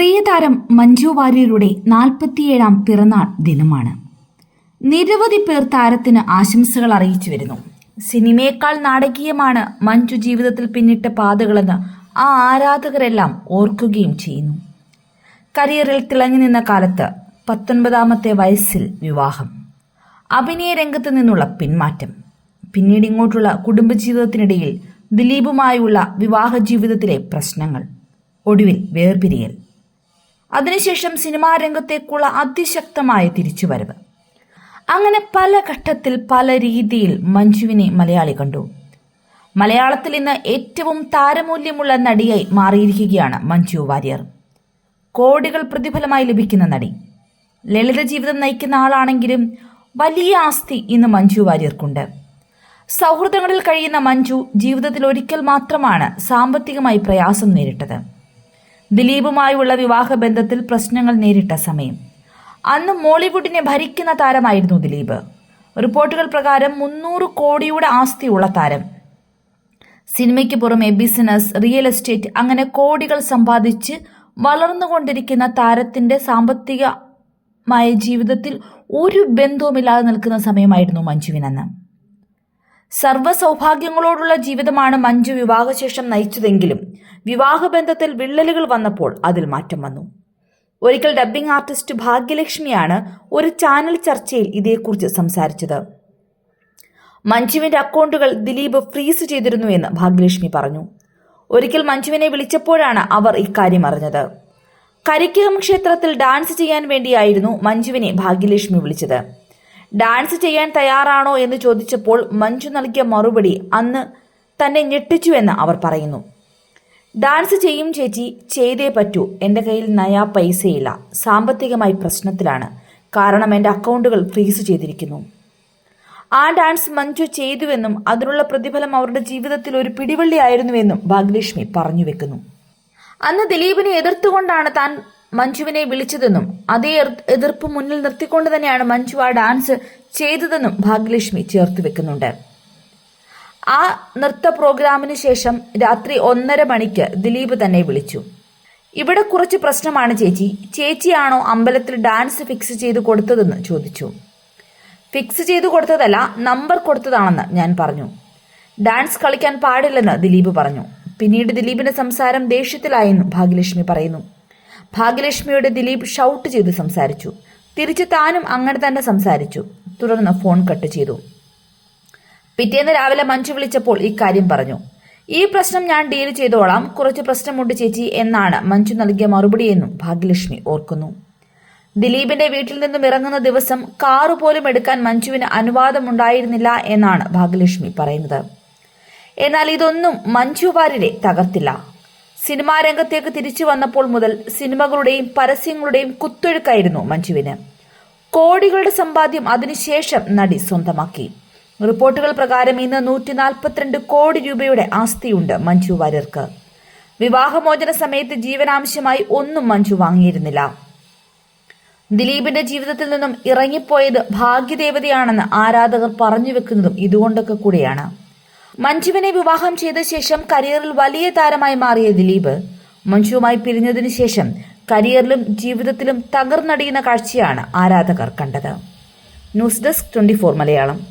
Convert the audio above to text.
പ്രിയതാരം മഞ്ജു വാര്യരുടെ നാൽപ്പത്തിയേഴാം പിറന്നാൾ ദിനമാണ്. നിരവധി പേർ താരത്തിന് ആശംസകൾ അറിയിച്ചു വരുന്നു. സിനിമയേക്കാൾ നാടകീയമാണ് മഞ്ജു ജീവിതത്തിൽ പിന്നിട്ട പാതകളെന്ന് ആ ആരാധകരെല്ലാം ഓർക്കുകയും ചെയ്യുന്നു. കരിയറിൽ തിളങ്ങി നിന്ന കാലത്ത് പത്തൊൻപതാമത്തെ വയസ്സിൽ വിവാഹം. അഭിനയ രംഗത്ത് നിന്നുള്ള പിന്മാറ്റം. പിന്നീട് ഇങ്ങോട്ടുള്ള കുടുംബജീവിതത്തിനിടയിൽ ദിലീപുമായുള്ള വിവാഹ ജീവിതത്തിലെ പ്രശ്നങ്ങൾ. ഒടുവിൽ വേർപിരിയൽ. അതിനുശേഷം സിനിമാ രംഗത്തേക്കുള്ള അതിശക്തമായ തിരിച്ചുവരവ്. അങ്ങനെ പല ഘട്ടത്തിൽ പല രീതിയിൽ മഞ്ജുവിനെ മലയാളി കണ്ടു. മലയാളത്തിൽ ഇന്ന് ഏറ്റവും താരമൂല്യമുള്ള നടിയായി മാറിയിരിക്കുകയാണ് മഞ്ജു വാര്യർ. കോടികൾ പ്രതിഫലമായി ലഭിക്കുന്ന നടി. ലളിത ജീവിതം നയിക്കുന്ന ആളാണെങ്കിലും വലിയ ആസ്തി ഇന്ന് മഞ്ജു വാര്യർക്കുണ്ട്. സൗഹൃദങ്ങളിൽ കഴിയുന്ന മഞ്ജു ജീവിതത്തിൽ ഒരിക്കൽ മാത്രമാണ് സാമ്പത്തികമായി പ്രയാസം നേരിട്ടത്. ദിലീപുമായുള്ള വിവാഹ ബന്ധത്തിൽ പ്രശ്നങ്ങൾ നേരിട്ട സമയം. അന്ന് മോളിവുഡിനെ ഭരിക്കുന്ന താരമായിരുന്നു ദിലീപ്. റിപ്പോർട്ടുകൾ പ്രകാരം മുന്നൂറ് കോടിയുടെ ആസ്തിയുള്ള താരം. സിനിമയ്ക്ക് പുറമെ ബിസിനസ് റിയൽ എസ്റ്റേറ്റ് അങ്ങനെ കോടികൾ സമ്പാദിച്ച് വളർന്നുകൊണ്ടിരിക്കുന്ന താരത്തിന്റെ സാമ്പത്തികമായ ജീവിതത്തിൽ ഒരു ബന്ധവുമില്ലാതെ നിൽക്കുന്ന സമയമായിരുന്നു മഞ്ജുവിനെന്ന് സർവ സൗഭാഗ്യങ്ങളോടുള്ള ജീവിതമാണ് മഞ്ജു വിവാഹശേഷം നയിച്ചതെങ്കിലും വിവാഹബന്ധത്തിൽ വിള്ളലുകൾ വന്നപ്പോൾ അതിൽ മാറ്റം വന്നു. ഒരിക്കൽ ഡബ്ബിംഗ് ആർട്ടിസ്റ്റ് ഭാഗ്യലക്ഷ്മിയാണ് ഒരു ചാനൽ ചർച്ചയിൽ ഇതേക്കുറിച്ച് സംസാരിച്ചത്. മഞ്ജുവിന്റെ അക്കൗണ്ടുകൾ ദിലീപ് ഫ്രീസ് ചെയ്തിരുന്നു എന്ന് ഭാഗ്യലക്ഷ്മി പറഞ്ഞു. ഒരിക്കൽ മഞ്ജുവിനെ വിളിച്ചപ്പോഴാണ് അവർ ഇക്കാര്യം അറിഞ്ഞത്. കരിക്കകം ക്ഷേത്രത്തിൽ ഡാൻസ് ചെയ്യാൻ വേണ്ടിയായിരുന്നു മഞ്ജുവിനെ ഭാഗ്യലക്ഷ്മി വിളിച്ചത്. ഡാൻസ് ചെയ്യാൻ തയ്യാറാണോ എന്ന് ചോദിച്ചപ്പോൾ മഞ്ജു നൽകിയ മറുപടി അന്ന് തന്നെ ഞെട്ടിച്ചുവെന്ന് അവർ പറയുന്നു. ഡാൻസ് ചെയ്യും ചേച്ചി ചെയ്തേ പറ്റൂ. എന്റെ കയ്യിൽ നയാ പൈസയില്ല. സാമ്പത്തികമായി പ്രശ്നത്തിലാണ്. കാരണം എന്റെ അക്കൗണ്ടുകൾ ഫ്രീസ് ചെയ്തിരിക്കുന്നു. ആ ഡാൻസ് മഞ്ജു ചെയ്തുവെന്നും അതിനുള്ള പ്രതിഫലം അവരുടെ ജീവിതത്തിൽ ഒരു പിടിവള്ളിയായിരുന്നുവെന്നും ഭാഗ്യലക്ഷ്മി പറഞ്ഞു വെക്കുന്നു. അന്ന് ദിലീപിനെ എതിർത്തുകൊണ്ടാണ് താൻ മഞ്ജുവിനെ വിളിച്ചതെന്നും അതേ എതിർപ്പ് മുന്നിൽ നിർത്തിക്കൊണ്ട് തന്നെയാണ് മഞ്ജു ആ ഡാൻസ് ചെയ്തതെന്നും ഭാഗ്യലക്ഷ്മി ചേർത്ത് വെക്കുന്നുണ്ട്. ആ നൃത്ത പ്രോഗ്രാമിന് ശേഷം രാത്രി ഒന്നര മണിക്ക് ദിലീപ് തന്നെ വിളിച്ചു. ഇവിടെ കുറച്ച് പ്രശ്നമാണ് ചേച്ചി. ചേച്ചിയാണോ അമ്പലത്തിൽ ഡാൻസ് ഫിക്സ് ചെയ്ത് കൊടുത്തതെന്ന് ചോദിച്ചു. ഫിക്സ് ചെയ്തു കൊടുത്തതല്ല നമ്പർ കൊടുത്തതാണെന്ന് ഞാൻ പറഞ്ഞു. ഡാൻസ് കളിക്കാൻ പാടില്ലെന്ന് ദിലീപ് പറഞ്ഞു. പിന്നീട് ദിലീപിന്റെ സംസാരം ദേഷ്യത്തിലായെന്നും ഭാഗ്യലക്ഷ്മി പറയുന്നു. ഭാഗ്യലക്ഷ്മിയോട് ദിലീപ് ഷൗട്ട് ചെയ്ത് സംസാരിച്ചു. തിരിച്ച് താനും അങ്ങനെ തന്നെ സംസാരിച്ചു. തുടർന്ന് ഫോൺ കട്ട് ചെയ്തു. പിറ്റേന്ന് രാവിലെ മഞ്ജു വിളിച്ചപ്പോൾ ഇക്കാര്യം പറഞ്ഞു. ഈ പ്രശ്നം ഞാൻ ഡീൽ ചെയ്തോളാം കുറച്ച് പ്രശ്നമുണ്ട് ചേച്ചി എന്നാണ് മഞ്ജു നൽകിയ മറുപടിയെന്നും ഭാഗ്യലക്ഷ്മി ഓർക്കുന്നു. ദിലീപിന്റെ വീട്ടിൽ നിന്നും ഇറങ്ങുന്ന ദിവസം കാറ് പോലും എടുക്കാൻ മഞ്ജുവിന് അനുവാദമുണ്ടായിരുന്നില്ല എന്നാണ് ഭാഗ്യലക്ഷ്മി പറയുന്നത്. എന്നാൽ ഇതൊന്നും മഞ്ജു വാര്യരെ തകർത്തില്ല. സിനിമാ രംഗത്തേക്ക് തിരിച്ചു വന്നപ്പോൾ മുതൽ സിനിമകളുടെയും പരസ്യങ്ങളുടെയും കുത്തൊഴുക്കായിരുന്നു മഞ്ജുവിന്. കോടികളുടെ സമ്പാദ്യം അതിനുശേഷം നടി സ്വന്തമാക്കി. റിപ്പോർട്ടുകൾ പ്രകാരം ഇന്ന് നൂറ്റി നാൽപ്പത്തിരണ്ട് കോടി രൂപയുടെ ആസ്തിയുണ്ട് മഞ്ജു വാര്യർക്ക്. വിവാഹമോചന സമയത്ത് ജീവനാംശമായി ഒന്നും മഞ്ജു വാങ്ങിയിരുന്നില്ല. ദിലീപിന്റെ ജീവിതത്തിൽ നിന്നും ഇറങ്ങിപ്പോയത് ഭാഗ്യദേവതയാണെന്ന് ആരാധകർ പറഞ്ഞു വെക്കുന്നതും ഇതുകൊണ്ടൊക്കെ കൂടിയാണ്. മഞ്ജുവിനെ വിവാഹം ചെയ്ത ശേഷം കരിയറിൽ വലിയ താരമായി മാറിയ ദിലീപ് മഞ്ജുവുമായി പിരിഞ്ഞതിനു ശേഷം കരിയറിലും ജീവിതത്തിലും തകർന്നടിയുന്ന കാഴ്ചയാണ് ആരാധകർ കണ്ടത്. News desk twenty Malayalam.